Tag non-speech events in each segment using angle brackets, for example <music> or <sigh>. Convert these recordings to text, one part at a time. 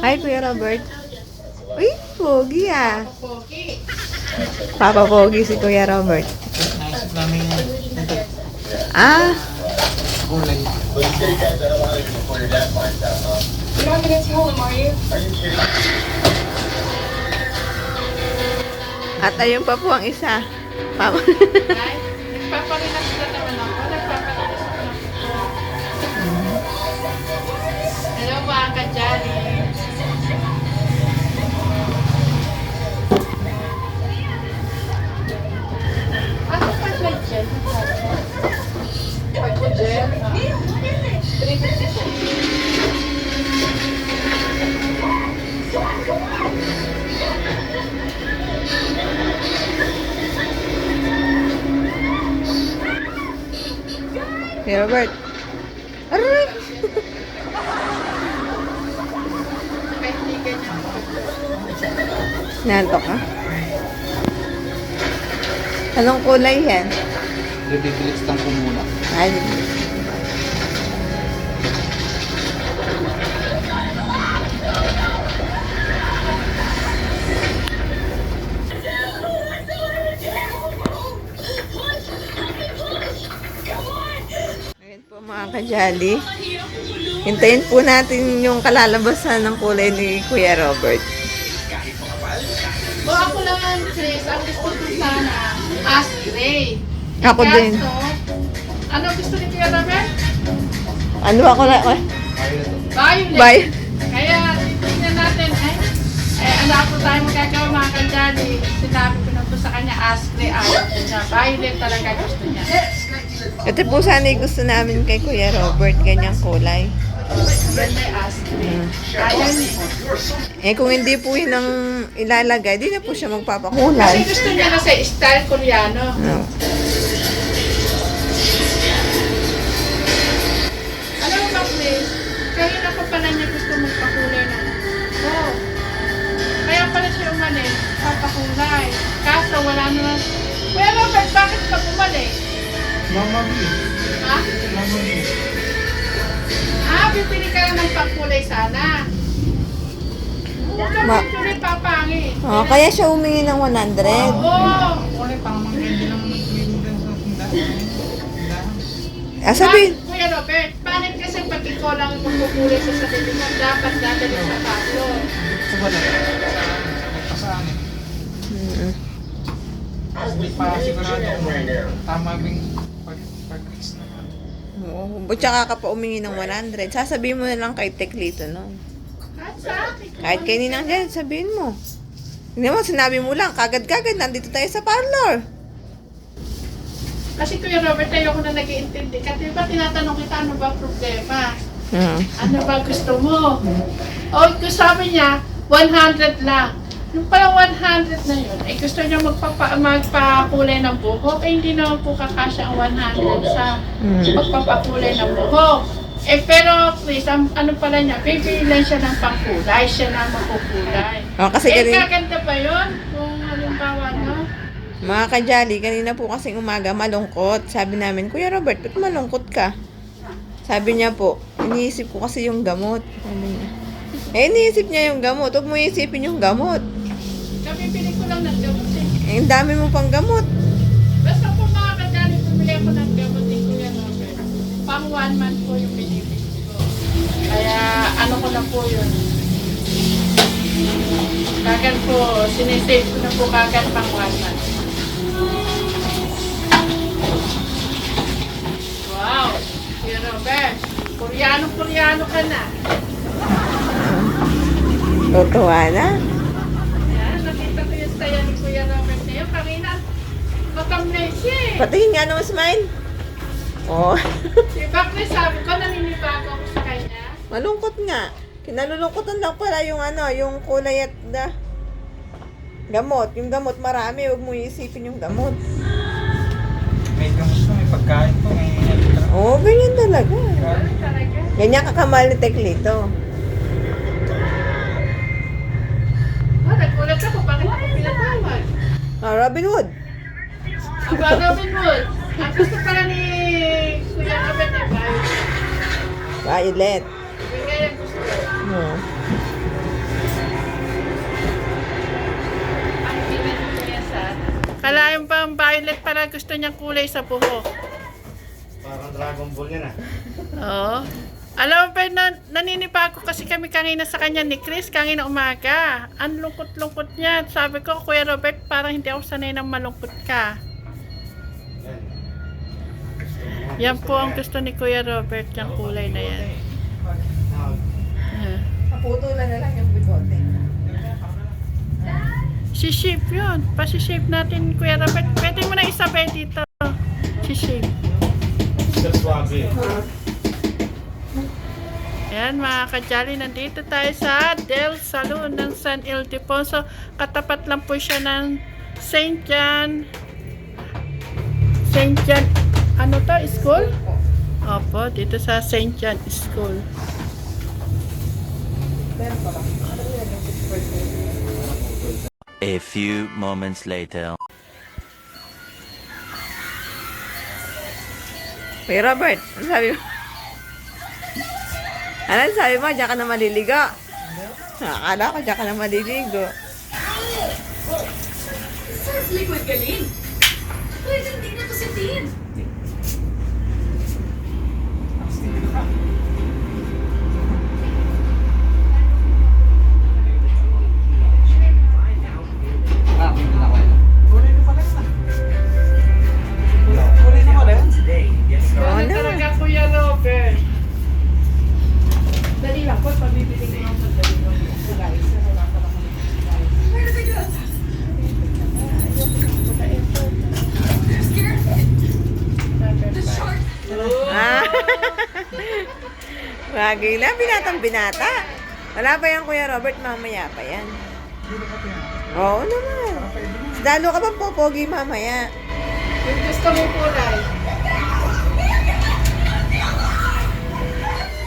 Hi, Kuya Robert. Uy, pogi ah. Papa pogi si Kuya Robert. Naisip namin yung Ah, kulay. You're not gonna tell him, are you? at ayun pa po ang isa. Papa. Ay, Kuya Robert. Aray! Nanto ka? Anong kulay yan? Bibibilis lang ko muna. Ay, mga kajali. Hintayin po natin yung kalalabasan ng kulay ni Kuya Robert. O ako lang, Chris, ang gusto ko sana, as gray. Ako Kaso, din. Ano gusto ni Kuya Robert? Ano ako na? eh, Violet. Bye. Kaya, tingnan natin, eh, eh, ano ako tayo magkagawa mga kandali. Sinabi ko na to sa kanya, as gray, ayaw ko niya. Violet talaga gusto niya. Ito po sana yung gusto namin kay Kuya Robert, ganyang kulay. Niya. Eh kung hindi po yun ang ilalagay, di na po siya Kasi magpapakulay. gusto niya na sa style koreano. No. Alam mo ba, Chris? Kanina pa pala niya gusto magpakulay ng... Oh. Kaya pala siya umalis, papakulay. Kaso wala na... Kuya Robert, bakit ka bumalik? Mama B. Ha? Mama B. Ah, bibili ka lang ng pangkulay sana. Huwag ka Ma- magkulay papangit. Oh, kaya siya humingi ng 100. Oo. Kulay pang maganda lang nagbibilang sa tindahan. Ah, sabihin. Bakit, Kuya Robert, bakit kasi pag ikaw lang ang magkukulay sa sarili mo, dapat dadali sa paso. Sa wala. Sa saan eh. Mm-mm. Hindi pa sigurado kung tama pag pag-fix na. Oo. Ba't tsaka ka pa umingi ng 100? Sasabihin mo na lang kay Teklito, no? At sa akin. Kahit kay Ninang sabihin mo. Hindi mo, sinabi mo lang, kagad-kagad, nandito tayo sa parlor. Kasi Kuya Robert, ayoko na nag-iintindi. Kasi ba tinatanong kita ano ba problema? Hmm. Ano ba gusto mo? O kung sabi niya, 100 lang. Yung pala 100 na yun, eh gusto niya magpapa, magpakulay ng buhok, eh hindi naman po kakasya ang 100 sa Hmm. magpapakulay ng buhok. Eh pero Chris, ang, ano pala niya, bibilan siya ng pangkulay, siya na magkukulay. Oh, kasi eh kanina, kaganda ba yun? Kung halimbawa no? mga kajali, kanina po kasing umaga, malungkot. Sabi namin, Kuya Robert, ba't malungkot ka? Sabi niya po, iniisip ko kasi yung gamot. Sabi niya. Eh, iniisip niya yung gamot. Huwag mo isipin yung gamot. Kabibili ko lang ng gamot eh. Eh, ang dami mo pang gamot. Basta po mga kadali, bumili ako ng gamot ni Kuya Robert. Pang one month po yung binibili ko. Kaya ano ko na po yun. Kagad po, sinisave ko na po kagad pang one month. Wow! Kuya Robert, Koreano-Koreano ka na. Tutuwa na. Yan, nakita ko yung saya ni Kuya Robert ngayon. Kanina, eh. Patingin nga naman, smile. Oh, <laughs> Diba, Chris, sabi ko, naninibago ako sa kanya. malungkot nga. Kinalulungkotan lang pala yung ano, yung kulay at na gamot. Yung gamot marami, huwag mo isipin yung gamot. May gamot pa, may pagkain pa, may Oo, oh, ganyan talaga. Ano talaga? Ganyan kakamahal ni Teklito. Ah, nagulat ako. Bakit ako pinatawag? Ah, Robin Hood. Aba, Robin Hood. Ang gusto pala ni Kuya Violet. Bigay ang gusto. Hmm. Kalahin pa ang violet para gusto niyang kulay sa buhok. Parang Dragon Ball yan ah. Oo. Alam mo, pa, na, naninipa ako kasi kami kanina sa kanya ni Chris, kanina umaga. Ang lungkot-lungkot niya. Sabi ko, Kuya Robert, parang hindi ako sanay ng malungkot ka. Yan po ang gusto ni Kuya Robert, yung kulay na yan. Naputulan na lang yung bigote. Si shape yun. Pa-shape natin, Kuya Robert. Pwede mo na isabay dito. Si shape. Mr. Suave. Ayan mga kajali, nandito tayo sa Del Saloon ng San Ildefonso. Katapat lang po siya ng St. John. St. John, ano to, school? Opo, dito sa St. John School. A few moments later. Kuya Robert, ano sabi mo? Ano sabi mo? Diyan ka na maliligo. Akala ko diyan ka na maliligo. Surf liquid galing. Pwede hindi na kusitin. Oo Bagay lang, binatang binata. Wala pa yan, Kuya Robert, mamaya pa yan. Oo naman. Lalo ka bang popogi mamaya? Yung gusto mo kulay.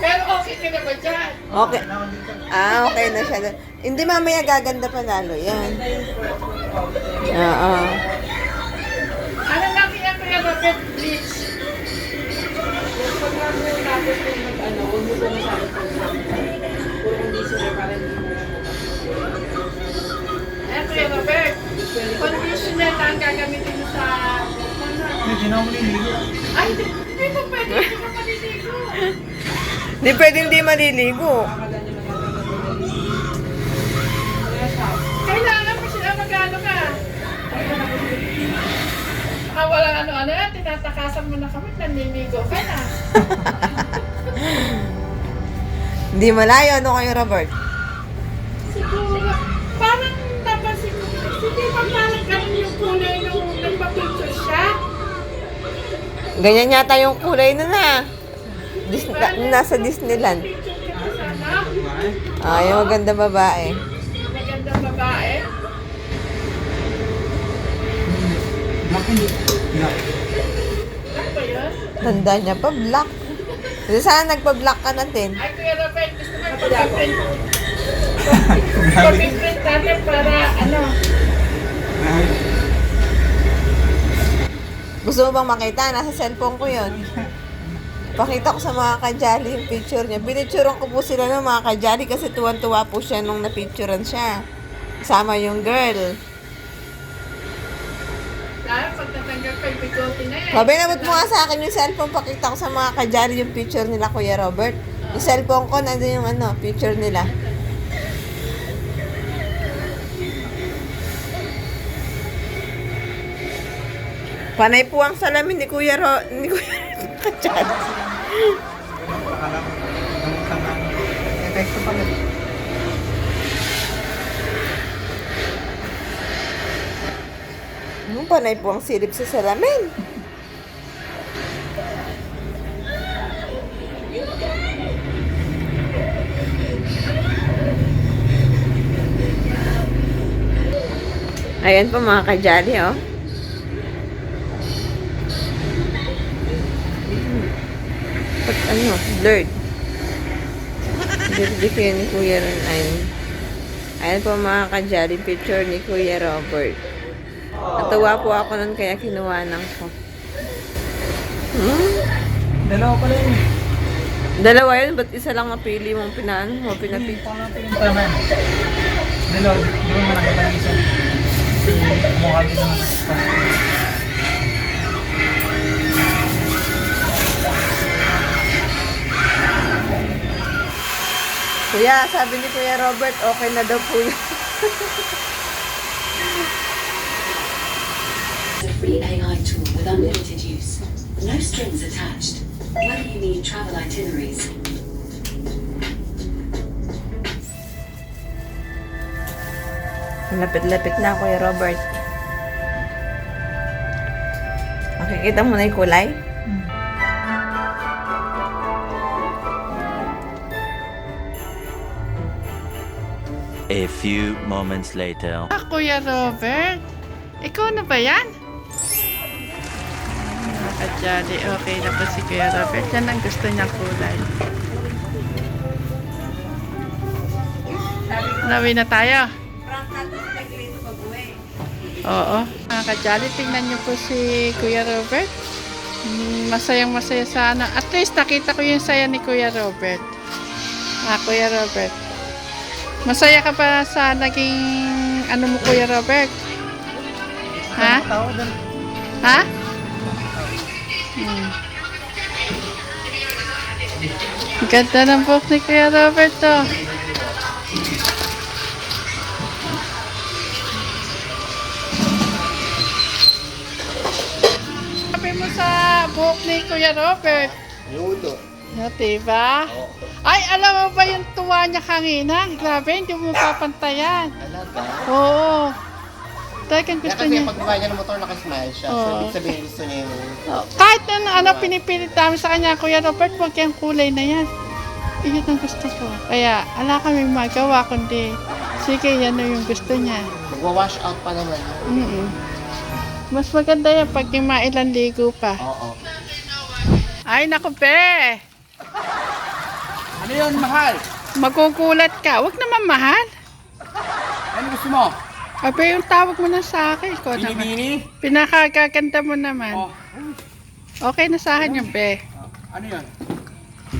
Pero okay ka na ba dyan? Okay. Ah, okay na siya. Hindi mamaya gaganda pa lalo yan. Oo. Ano lang kaya kaya Robert Bleach? Ayan Kuya Robert, conditioner na ang gagamitin mo sa Hindi na ako maliligo. Ay, hindi hindi mo pwede, hindi ka maliligo. Hindi pwede hindi maliligo. Kailangan mo sila mag-ano ka. Ah, walang ano-ano yan, tinatakasan mo na kami, nanliligo ka na. <laughs> Hindi malayo, ano kayo, Robert? Siguro, parang napansin ko, hindi ba parang ganun yung kulay nung nagpa-picture siya? Ganyan yata yung kulay na na. Dis- na- nasa Disneyland. Picture ka. Ah, yung maganda babae. Magandang babae. Black hindi. Black. Ano ba yun? Tanda niya pa, black. Kasi sana nagpa-black ka na din. Ay, Kuya Robert, gusto mo pag-print. Pag-print natin para ano, Gusto mo bang makita? Nasa cellphone ko yon. Pakita ko sa mga kajali yung picture niya. Pinicturean ko po sila ng mga kajali kasi tuwan-tuwa po siya nung napicturean siya. Kasama yung girl. dahil pag bigote na yan. Sabi, nabot mo nga sa akin yung cellphone. Pakita ko sa mga kajali yung picture nila, Kuya Robert. Yung cellphone ko, nandun yung ano, picture nila. Panay po ang salamin ni Kuya Ro... Ni Kuya tanga. Epekto pala. Ano, panay po ang sa salamin. Ayan po mga kajali, oh. Pag ano, blurred. Hindi ko yun ni Kuya Ron. Ayan. Ayan po mga kajali, picture ni Kuya Robert. Natuwa po ako nun kaya kinuwanan ko. Hmm? Dalawa pala yun. Dalawa yun, ba't isa lang napili mong pinaan mo, pinapili? Parang natin yung tama yan. Dilo, di Mukha din naman. Kuya, sabi ni Kuya Robert, okay na daw po yun. a free AI tool with unlimited use. No strings attached. Whether you need travel itineraries, Lapit-lapit na, Kuya Robert. Makikita mo na yung kulay? A few moments later. Ah, Kuya Robert. Ikaw na ba yan? Nakajali. Okay na po si Kuya Robert. Yan ang gusto niyang kulay. Nawi na tayo. Oo. Mga kajali, tingnan niyo po si Kuya Robert. Masayang masaya sana. At least nakita ko yung saya ni Kuya Robert. Ah, Kuya Robert. Masaya ka pa sa naging ano mo Kuya Robert? Ha? Ha? Hmm. Ganda ng book ni Kuya Robert to. Sabi sa book ni Kuya Robert. Yuto. No, diba? Ay, alam mo ba yung tuwa niya kanina? Grabe, hindi mo papantayan. Talaga. Oo. Talagang gusto kasi niya. pag niya ng motor, nakasmile siya. So, Oo. ibig sabihin gusto niya yung... Oh, kahit ano, ano pinipilit namin sa kanya, Kuya Robert, huwag yung kulay na yan. Iyon ang gusto ko. Kaya, ala kami magawa, kundi, sige, yan na yung gusto niya. Magwa-wash out pa naman. Mm Mas maganda yan pag yung mailan ligo pa. Oo. Ay, naku, be! Ano yun, mahal? Magugulat ka. Huwag naman mahal. Ano gusto mo? Abe, yung tawag mo na sa akin. Ko naman. Binibini? Pinakagaganda mo naman. Oh, Okay na sa akin yung be. ano yun?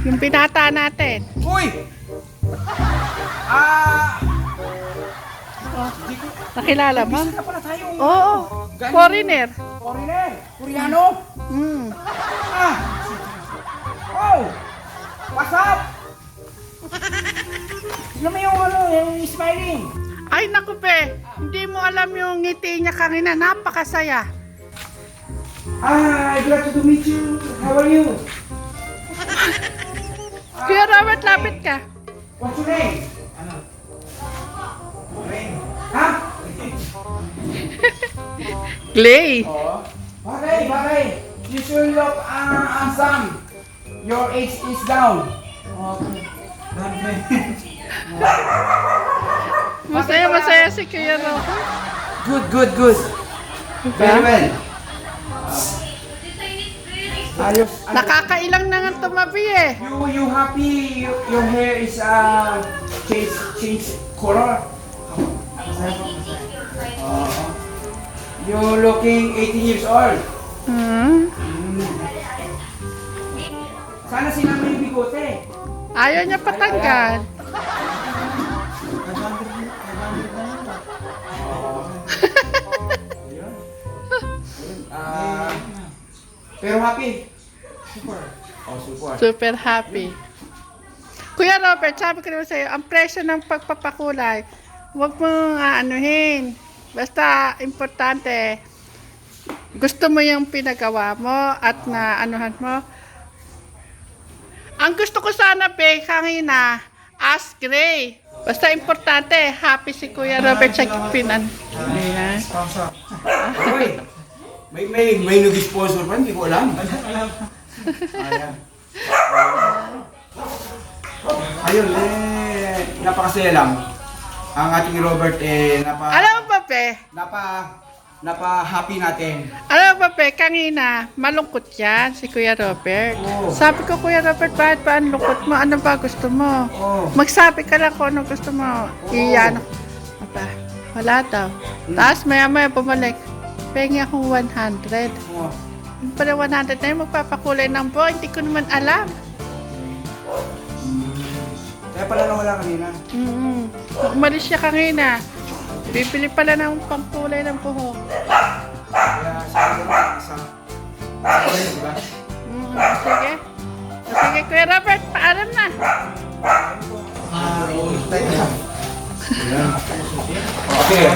Yung binata natin. Uy! Ah! Nakilala mo? Bisita pala tayo. Oo. Foreigner. Foreigner. Koreano. Mm. Ah! Oh! What's up? Tignan mo yung ano, yung smiling. Ay, naku pe. Hindi mo alam yung ngiti niya kanina. Napakasaya. Ah, glad to meet you. How are you? Kuya Robert, lapit ka. What's your name? <laughs> Clay. Oo. Bagay, bagay. You should look uh, handsome. Your age is down. Okay. <laughs> Masaya, masaya si Kuya Robert. Good, good, good. Very well. Ayos. Nakakailang na nga tumabi eh. You, you happy? You, your hair is uh, change, change color. Uh, you looking 18 years old. Hmm. Sana sinama yung bigote. Ayaw niya patanggal. <laughs> Pero happy. Super. Oh, super. Super happy. Kuya Robert, sabi ko naman sa'yo, ang presyo ng pagpapakulay, huwag mong aanuhin. Basta, importante, gusto mo yung pinagawa mo at na anuhan mo. Ang gusto ko sana, be, kanina, ask gray. Basta importante, happy si Kuya Robert sa pinan. Ayan. Uy, may, may, may nag-sponsor pa, hindi ko alam. Ayan. Ayun, eh, napakasaya lang. Ang ating Robert, eh, napa, Alam be? napa, napa-happy natin. Alam mo Pe, kanina, malungkot yan si Kuya Robert. Oo. Sabi ko, Kuya Robert, bakit ba ang lungkot mo? Ano ba gusto mo? Oo. Magsabi ka lang kung ano gusto mo. Iyan. Aba, wala daw. Tapos maya maya bumalik. Pengi akong 100. Oh. Yung pala 100 na yun, magpapakulay ng buhok. Hindi ko naman alam. Kaya pala nawala kanina. Mm-hmm. Umalis siya kanina. Bibili pala ng pangkulay ng buhok. Kaya sabi ko sa... Diba? Mm, sige. Sige, Kuya Robert, paalam na. Okay.